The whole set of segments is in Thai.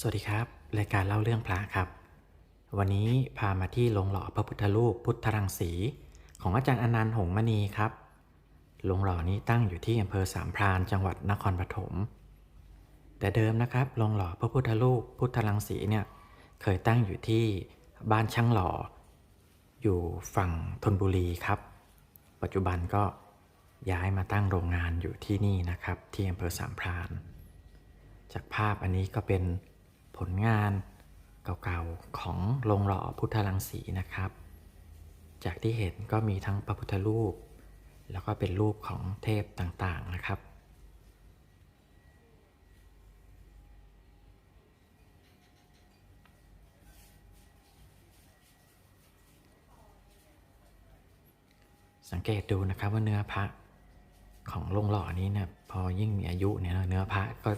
สวัสดีครับรายการเล่าเรื่องพระครับ วันนี้พามาที่โรงหล่อพระพุทธรูปพุทธรังสี ของอาจารย์อนันต์หงส์มณีครับโรงหล่อนี้ตั้งอยู่ที่อำเภอสามพรานจังหวัดนครปฐมแต่เดิมนะครับโรงหล่อพระพุทธรูปพุทธรังสีเนี่ยเคยตั้งอยู่ที่บ้านช่างหล่อ อยู่ฝั่งธนบุรีครับ ปัจจุบันก็ย้ายมาตั้งโรงงานอยู่ที่นี่นะครับที่อำเภอสามพราน จากภาพอันนี้ก็เป็น ผลงานเก่าๆของโรงหล่อพุทธรังสีนะครับ จากที่เห็นก็มีทั้งพระพุทธรูป แล้วก็เป็นรูปของเทพต่างๆนะครับสังเกตดูนะครับว่าเนื้อพระของโรงหล่อนี้เนี่ยพอยิ่งมีอายุเนี่ยเนื้อพระก็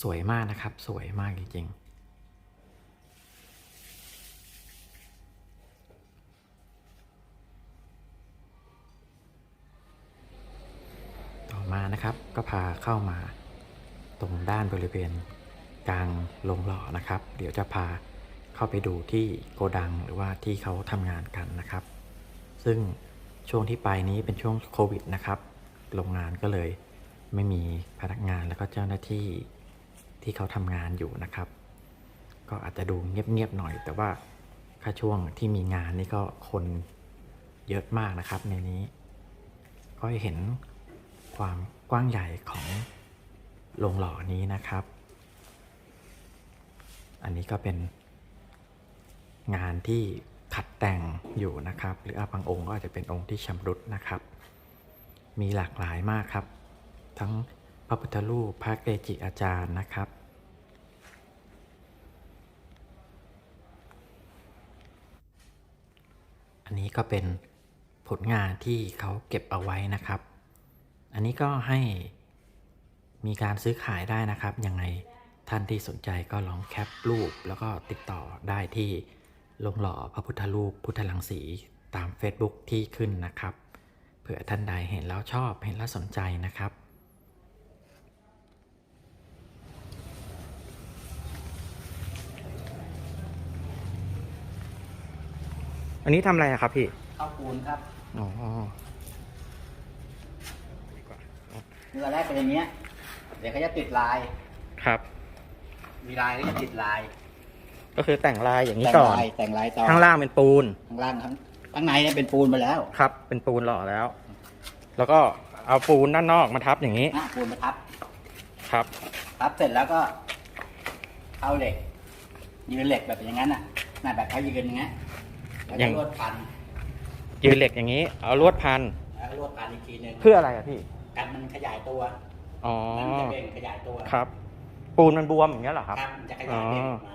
สวยมากนะครับ สวยมากจริงๆต่อมานะครับก็พาเข้ามาตรงด้านบริเวณกลางโรงหล่อนะครับ เดี๋ยวจะพาเข้าไปดูที่โกดังหรือว่าที่เขาทำงานกันนะครับ ซึ่งช่วงที่ไปนี้เป็นช่วงโควิดนะครับ โรงงานก็เลยไม่มีพนักงานแล้วก็เจ้าหน้าที่ ที่เขาทำงานอยู่นะครับ ก็อาจจะดูเงียบๆหน่อย แต่ว่าถ้าช่วงที่มีงานนี่ก็คนเยอะมากนะครับในนี้ ก็เห็นความกว้างใหญ่ของโรงหล่อนี้นะครับ อันนี้ก็เป็นงานที่ขัดแต่งอยู่นะครับ หรืออาบางองค์ก็อาจจะเป็นองค์ที่ชำรุดนะครับ มีหลากหลายมากครับ ทั้ง พระพุทธรูปพระเกจิอาจารย์นะครับ อันนี้ก็เป็นผลงานที่เขาเก็บเอาไว้นะครับ อันนี้ก็ให้มีการซื้อขายได้นะครับ ยังไงท่านที่สนใจก็ลองแคปรูป แล้วก็ติดต่อได้ที่โรงหล่อพระพุทธรูปพุทธลังสีตาม Facebook ที่ขึ้นนะครับ เผื่อท่านใดเห็นแล้วชอบเห็นแล้วสนใจนะครับ อันนี้ทำอะไรอะครับพี่ ข้าวปูนครับอ๋อ เนื้อแรกเป็นอย่างเงี้ย เดี๋ยวก็จะติดลาย ครับ มีลายก็จะติดลายก็คือแต่งลายอย่างนี้แต่งก่อน ลายแต่งลายต่อข้างล่างเป็นปูน ข้างล่างทั้งข้างในเนี่ยเป็นปูนไปแล้วครับ เป็นปูนหล่อแล้ว แล้วก็เอาปูนด้านนอกมาทับอย่างนี้นะปูนมาทับครับ ทับเสร็จแล้วก็ เอาเหล็ก ยืนเหล็กแบบอย่างนั้นน่ะน่ะแบบเขายืนอย่างเงี้ย แล้วอย่าก็งลวดพันยืนเหล็กอย่างนี้ เอาลวดพันแล้วก็ลวดพันอีกทีหนึ่งเพื่ออะไรอะพี่กันมันขยายตัวอ๋อแล้วมันจะเบ่งขยายตัวครับ ปูนมันบวมอย่างเงี้ยเหรอครับ มันจะขยายเบ่งออกมา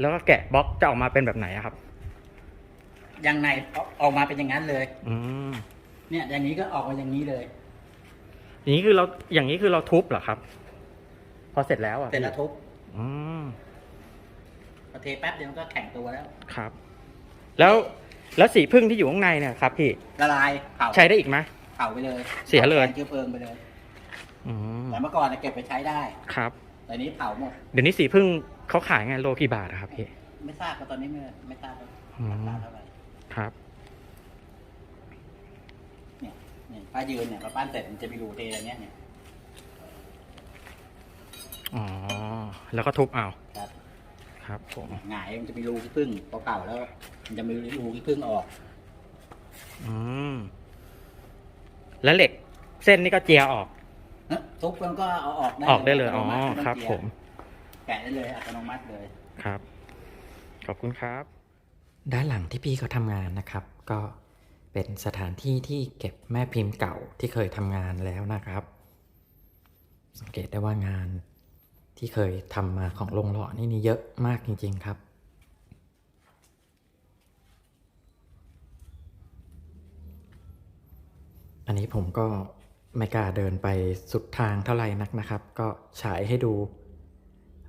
แล้วก็แกะบล็อกจะออกมาเป็นแบบไหนอะครับยังในออกมาเป็นอย่างนั้นเลย อืมเนี่ย อย่างนี้ก็ออกมาอย่างนี้เลย อย่างนี้คือเราอย่างนี้คือเราทุบเหรอครับ พอเสร็จแล้วอะเสร็จแล้วทุบอืม พอเทแป๊บเดียวมันก็แข็งตัวแล้ว ครับ แล้วแล้วสีพึ่งที่อยู่ข้างในเนี่ยครับพี่ละลายเผาใช้ได้อีกไหมเผาไปเลยเสียเลยอาแกนเชื้อเพลิงไปเลยอืมแต่เมื่อก่อนน่ะเก็บไปใช้ได้ ครับ แต่นี้เผาหมด เดี๋ยวนี้สีพึ่งเขาขายไงโลกี่บาทอะครับพี่ ไม่ทราบว่าตอนนี้ไม่ไม่ทราบว่าอืมราคาเท่าไหร่ครับ เนี่ยเนี่ยป้ายืนเนี่ยพอปั้นเสร็จมันจะมีรูเทอะไรเงี้ยเนี่ยอ๋อ แล้วก็ทุบเอาครับ ครับผมหงายมันจะมีรูขี้ผึ้งพอเก่าแล้ว มันจะมีรูขี้ผึ้งออก อืมแล้วเหล็กเส้นนี่ก็เจียออกเอ๊ะทุบมันก็เอาออกได้ออกได้เลยอ๋อตโนมัติไต้งครับเจียผมแกะได้เลยอัตโนมัติเลยครับ ขอบคุณครับ ด้านหลังที่พี่เขาทำงานนะครับ ก็เป็นสถานที่ที่เก็บแม่พิมพ์เก่าที่เคยทำงานแล้วนะครับ สังเกตได้ว่างาน ที่เคยทำมาของโรงหล่อนี่นี่เยอะมากจริง ๆ ครับ อันนี้ผมก็ไม่กล้าเดินไปสุดทางเท่าไหร่นักนะครับ ก็ฉายให้ดู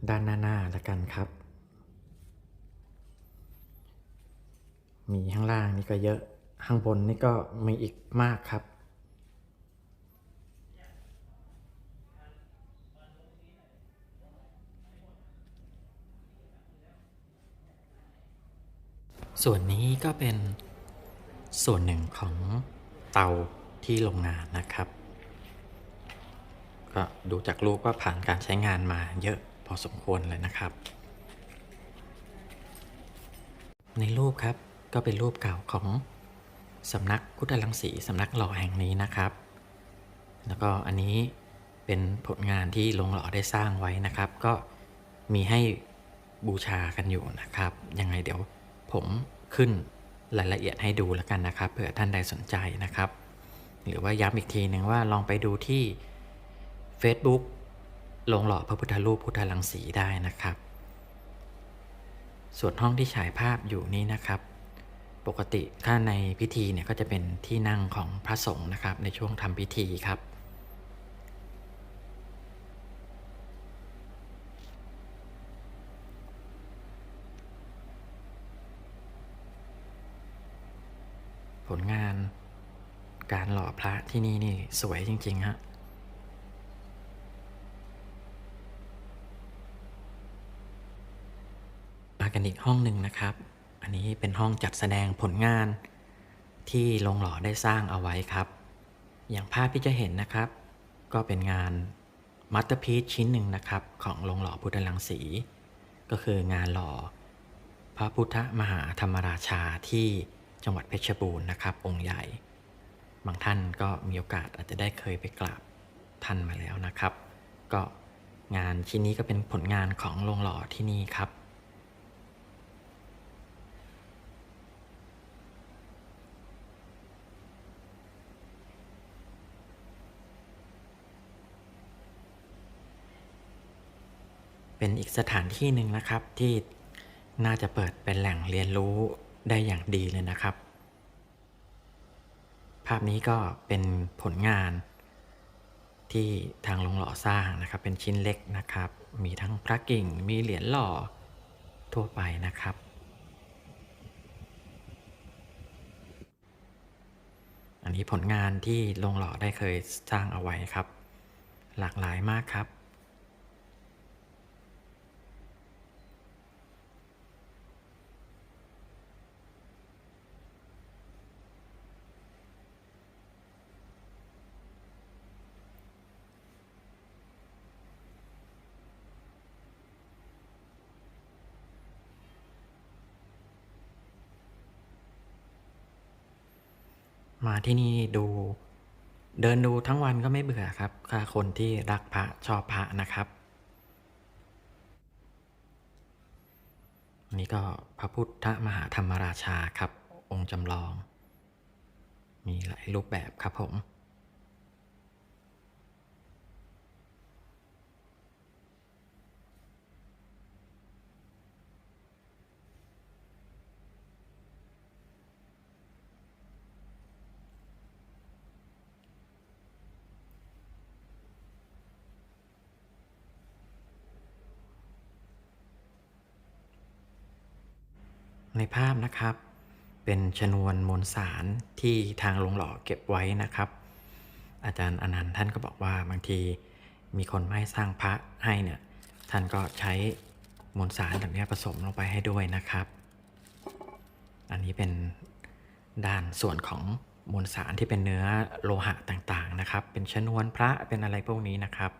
ด้านหน้าๆละกันครับ มีข้างล่างนี่ก็เยอะ ข้างบนนี่ก็มีอีกมากครับ ส่วนนี้ก็เป็นส่วนหนึ่งของเตาที่โรงงานนะครับ ก็ดูจากรูปว่าผ่านการใช้งานมาเยอะพอสมควรเลยนะครับ ในรูปครับก็เป็นรูปเก่าของสำนักพุทธลังสีสำนักหล่อแห่งนี้นะครับ แล้วก็อันนี้เป็นผลงานที่โรงหล่อได้สร้างไว้นะครับ ก็มีให้บูชากันอยู่นะครับ ยังไงเดี๋ยว ผมขึ้นรายละเอียดให้ดูแล้วกันนะครับเผื่อท่านใดสนใจนะครับ หรือว่าย้ำอีกทีหนึ่งว่าลองไปดูที่ Facebook ลงหล่อพระพุทธรูปพุทธลังสีได้นะครับ ส่วนห้องที่ฉายภาพอยู่นี้นะครับ ปกติถ้าในพิธีเนี่ยก็จะเป็นที่นั่งของพระสงฆ์นะครับในช่วงทำพิธีครับ ลงาน การหล่อพระที่นี่นี่สวยจริง ๆ ฮะ มากันอีกห้องหนึ่งนะครับ อันนี้เป็นห้องจัดแสดงผลงานที่โรงหล่อได้สร้างเอาไว้ครับ อย่างภาพที่จะเห็นนะครับ ก็เป็นงานมัตเตอร์พีชชิ้นหนึ่งนะครับ ของโรงหล่อพุทธลังสี ก็คืองานหล่อ พระพุทธมหาธรรมราชาที่ จังหวัดเพชรบูรณ์นะครับองค์ใหญ่ บางท่านก็มีโอกาสอาจจะได้เคยไปกราบท่านมาแล้วนะครับ ก็งานชิ้นนี้ก็เป็นผลงานของโรงหล่อที่นี่ครับ เป็นอีกสถานที่หนึ่งนะครับที่น่าจะเปิดเป็นแหล่งเรียนรู้ ได้อย่างดีเลยนะครับ ภาพนี้ก็เป็นผลงานที่ทางโรงหล่อสร้างนะครับ เป็นชิ้นเล็กนะครับ มีทั้งพระกิ่งมีเหรียญหล่อทั่วไปนะครับ อันนี้ผลงานที่โรงหล่อได้เคยสร้างเอาไว้ครับ หลากหลายมากครับ มาที่นี่ดูเดินดูทั้งวันก็ไม่เบื่อครับถ้าคนที่รักพระชอบพระนะครับ นี่ก็พระพุทธมหาธรรมราชาครับ องค์จำลอง มีหลายรูปแบบครับผม ในภาพนะครับ เป็นชนวนมวลสารที่ทางโรงหล่อเก็บไว้นะครับ อาจารย์อนันต์ท่านก็บอกว่าบางทีมีคนไม่สร้างพระให้เนี่ยท่านก็ใช้มวลสารแบบนี้ผสมลงไปให้ด้วยนะครับ อันนี้เป็นด้านส่วนของมวลสารที่เป็นเนื้อโลหะต่างๆนะครับ เป็นชนวนพระเป็นอะไรพวกนี้นะครับ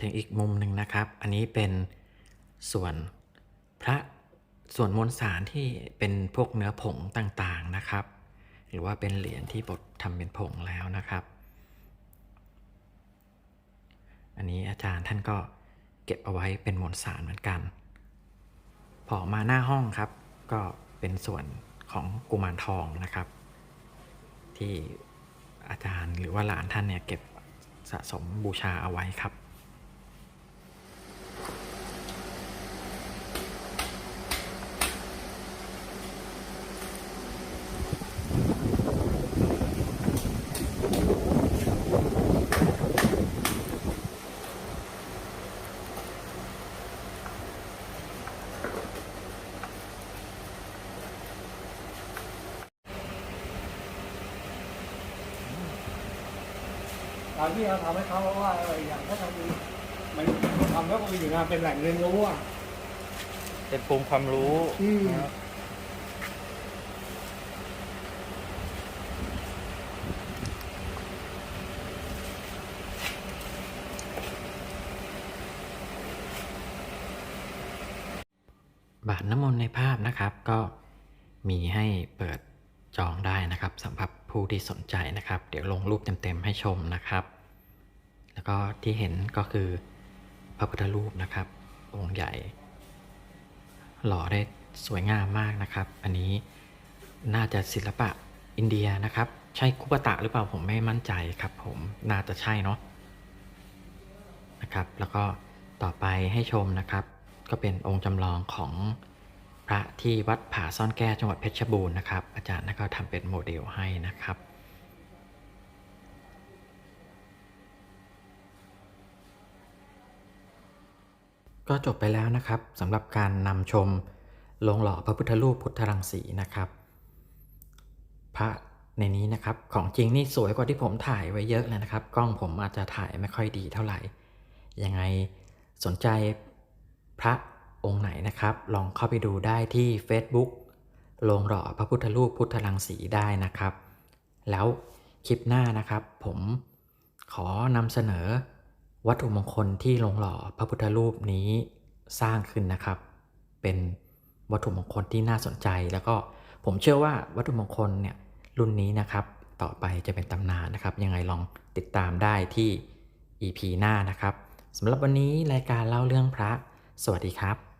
ถึงอีกมุมหนึ่งนะครับ อันนี้เป็นส่วนพระส่วนมวลสารที่เป็นพวกเนื้อผงต่างๆนะครับ หรือว่าเป็นเหรียญที่บดทำเป็นผงแล้วนะครับ อันนี้อาจารย์ท่านก็เก็บเอาไว้เป็นมวลสารเหมือนกัน พอมาหน้าห้องครับ ก็เป็นส่วนของกุมารทองนะครับ ที่อาจารย์หรือว่าหลานท่านเนี่ยเก็บสะสมบูชาเอาไว้ครับ การที่เราทำให้เขาเพราะว่าอะไรอย่างถ้าทำมันทำแล้วก็มีอยู่งานเป็นแหล่งเรียนรู้อะเป็นภูมิความรู้อืมนะครับบาทน้ำมนต์ในภาพนะครับก็มีให้เปิดจองได้นะครับสำหรับ ผู้ที่สนใจนะครับ เดี๋ยวลงรูปเต็มๆให้ชมนะครับ แล้วก็ที่เห็นก็คือพระพุทธรูปนะครับองค์ใหญ่ หล่อได้สวยงามมากนะครับ อันนี้น่าจะศิลปะอินเดียนะครับ ใช่คุปตะหรือเปล่าผมไม่มั่นใจครับ ผมน่าจะใช่เนาะนะครับ แล้วก็ต่อไปให้ชมนะครับ ก็เป็นองค์จำลองของ พระที่วัดผาซ่อนแก้จังหวัดเพชรบูรณ์นะครับ อาจารย์ก็ทำเป็นโมเดลให้นะครับก็จบไปแล้วนะครับสำหรับการนำชมโลงหล่อพระพุทธรูปพุทธรังสีนะครับ พระในนี้นะครับของจริงนี่สวยกว่าที่ผมถ่ายไว้เยอะเลยนะครับ กล้องผมอาจจะถ่ายไม่ค่อยดีเท่าไหร่ยังไงสนใจพระ องค์ไหนนะครับ ลองเข้าไปดูได้ที่ Facebook โรงหล่อพระพุทธรูปพุทธรังสีได้นะครับ แล้วคลิปหน้านะครับ ผมขอนำเสนอวัตถุมงคลที่โรงหล่อพระพุทธรูปนี้สร้างขึ้นนะครับ เป็นวัตถุมงคลที่น่าสนใจ แล้วก็ผมเชื่อว่าวัตถุมงคลเนี่ยรุ่นนี้นะครับ ต่อไปจะเป็นตำนานนะครับ ยังไงลองติดตามได้ที่ EP หน้านะครับสำหรับวันนี้รายการเล่าเรื่องพระ สวัสดีครับ